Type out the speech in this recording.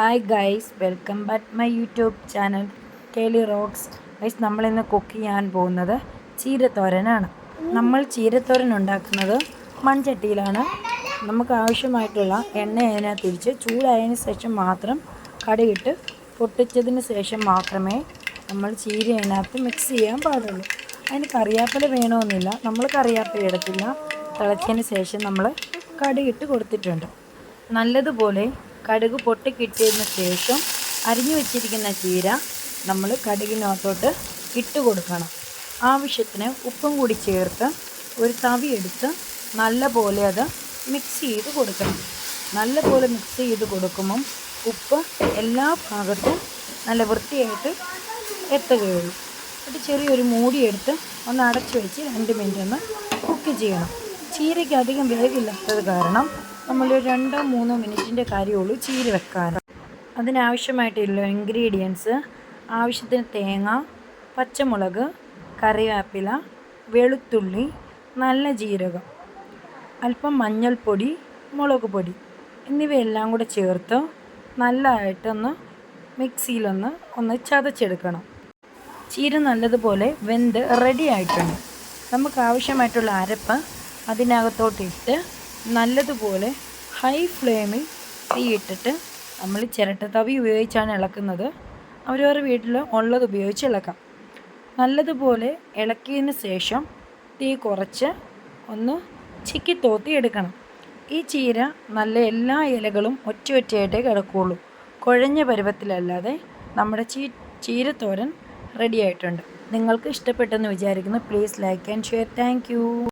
Hi guys welcome back my YouTube channel Keli rocks guys നമ്മളിന്ന് cook ചെയ്യാൻ പോകുന്നത് ചീരത്തോരനാണ്. നമ്മൾ ചീരത്തോരൻ ഉണ്ടാക്കുന്നത് മൺചട്ടിയിലാണ്. നമുക്ക് ആവശ്യമായിട്ടുള്ള എണ്ണ അതിനകത്ത് തിരിച്ച് ചൂടായതിനു ശേഷം മാത്രം കടുകിട്ട് പൊട്ടിച്ചതിന് ശേഷം മാത്രമേ നമ്മൾ ചീര അതിനകത്ത് മിക്സ് ചെയ്യാൻ പാടുള്ളൂ. അതിന് കറിയാപ്പില വേണമെന്നില്ല. നമ്മൾ കറിയാപ്പില ഇടത്തില്ല തിളച്ചതിന് ശേഷം നമ്മൾ കടുകിട്ട് കൊടുത്തിട്ടുണ്ട്. നല്ലതുപോലെ കടുക് പൊട്ടി കിട്ടിയതിന് ശേഷം അരിഞ്ഞു വെച്ചിരിക്കുന്ന ചീര നമ്മൾ കടുകിനകത്തോട്ട് ഇട്ട് കൊടുക്കണം. ആവശ്യത്തിന് ഉപ്പും കൂടി ചേർത്ത് ഒരു തവി എടുത്ത് നല്ല പോലെ അത് മിക്സ് ചെയ്ത് കൊടുക്കണം. നല്ല പോലെ മിക്സ് ചെയ്ത് കൊടുക്കുമ്പം ഉപ്പ് എല്ലാ ഭാഗത്തും നല്ല വൃത്തിയായിട്ട് എത്തുകയുള്ളൂ. എന്നിട്ട് ചെറിയൊരു മൂടിയെടുത്ത് ഒന്ന് അടച്ചു വെച്ച് രണ്ട് മിനിറ്റ് ഒന്ന് കുക്ക് ചെയ്യണം. ചീരയ്ക്ക് അധികം വേഗമില്ലാത്തത് കാരണം നമ്മൾ രണ്ടോ മൂന്നോ മിനിറ്റിന്റെ കാര്യമുള്ളൂ ചീര വെക്കാൻ അതിനാവശ്യമായിട്ടുള്ള ഇൻഗ്രീഡിയൻസ് ആവശ്യത്തിന് തേങ്ങ പച്ചമുളക് കറിവേപ്പില വെളുത്തുള്ളി നല്ല ജീരകം അല്പം മഞ്ഞൾപ്പൊടി മുളക് പൊടി എന്നിവയെല്ലാം കൂടെ ചേർത്ത് നല്ലതായിട്ടൊന്ന് മിക്സിയിലൊന്ന് ഒന്ന് ചതച്ചെടുക്കണം. ചീര നല്ലതുപോലെ വെന്ത് റെഡി ആയിട്ടുണ്ട്. നമുക്ക് ആവശ്യമായിട്ടുള്ള അരപ്പ് അതിനകത്തോട്ടിട്ട് നല്ലതുപോലെ ഹൈ ഫ്ലെയിമിൽ തീയിട്ടിട്ട് നമ്മൾ ചിരട്ട തവി ഉപയോഗിച്ചാണ് ഇളക്കുന്നത്. അവരവരുടെ വീട്ടിൽ ഉള്ളത് ഉപയോഗിച്ച് ഇളക്കാം. നല്ലതുപോലെ ഇളക്കിയതിന് ശേഷം തീ കുറച്ച് ഒന്ന് ചിക്കി തോത്തി എടുക്കണം. ഈ ചീര നല്ല എല്ലാ ഇലകളും ഒറ്റ ഒറ്റയായിട്ടേ കിടക്കുകയുള്ളൂ കുഴഞ്ഞ പരുവത്തിലല്ലാതെ നമ്മുടെ ചീ ചീരത്തോരൻ റെഡി ആയിട്ടുണ്ട്. നിങ്ങൾക്ക് ഇഷ്ടപ്പെട്ടെന്ന് വിചാരിക്കുന്നു. Please like and share thank